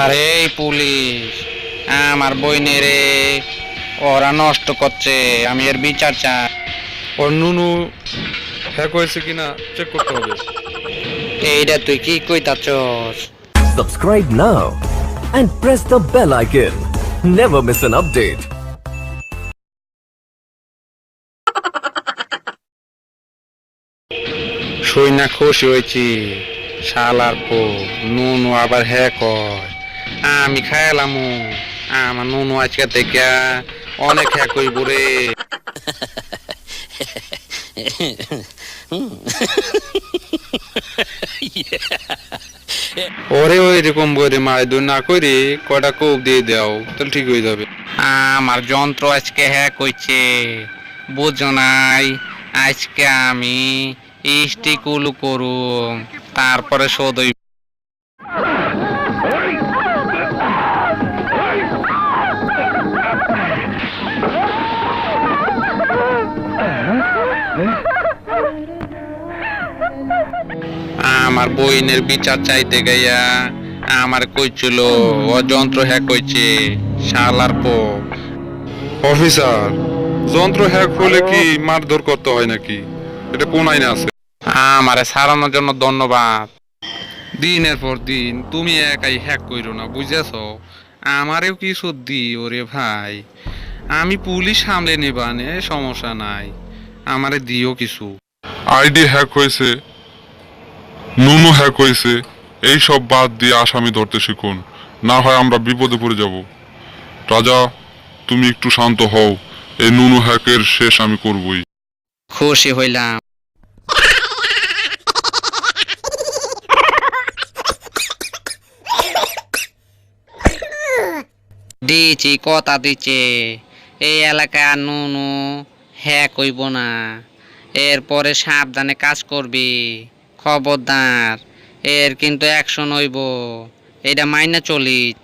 আরে পুলিশ আমার বইনে রে ওরা নষ্ট করছে আমি এর বিচার চাই ওর নুনু হ্যাক হয়েছে কিনা চেক করতে হবে এইটা তুই কি কইতাছস Subscribe now and press the bell icon. Never miss an update. শুই না খুশি হয়েছি শালার পো নুনু আবার হ্যাঁ কয় আমি খাইলামু আমার নুনু আজকে থেকে অনেক হ্যাঁ কইব রে। ওরে ওই রকম করে মায় দূর না করে কয়টা কোপ দিয়ে দাও তাহলে ঠিক হয়ে যাবে। আমার যন্ত্র আজকে হ্যাক হইছে বুঝো নাই আজকে আমি ইস্টিকুলু করুম তারপরে শোধ আমার বইনের বিচার চাইতে গাইয়া আমার কইছিল ও যন্ত্র হ্যাক হইছে শালার পো অফিসার যন্ত্র হ্যাক হলে কি মারধর করতে হয় নাকি? এটা কোন আইনে আছে? আমারে সারানোর জন্য ধন্যবাদ। দিনের পর দিন তুমি একাই হ্যাক কইরো না বুঝেছ? আমারেও কিছু দি ওরে ভাই? আমি পুলিশ সামলে নেবানে সমস্যা নাই। আমারে দিও কিছু। আইডি হ্যাক হয়েছে নুনু হ্যাক হয়েছে এই সব বাদ দিয়ে আসামি ধরতে শিখুন। না হয় আমরা বিপদে পড়ে যাব। রাজা তুমি একটু শান্ত হও। এই নুনু হ্যাকের শেষ আমি করবই। খুশি হইলাম। দিছি কথা দিচ্ছে এই এলাকায় নুনু হ্যাঁ কইব না। এরপরে সাবধানে কাজ করবি। খবরদার, এর কিন্তু অ্যাকশন হইব। এটা মাইনা চলিস।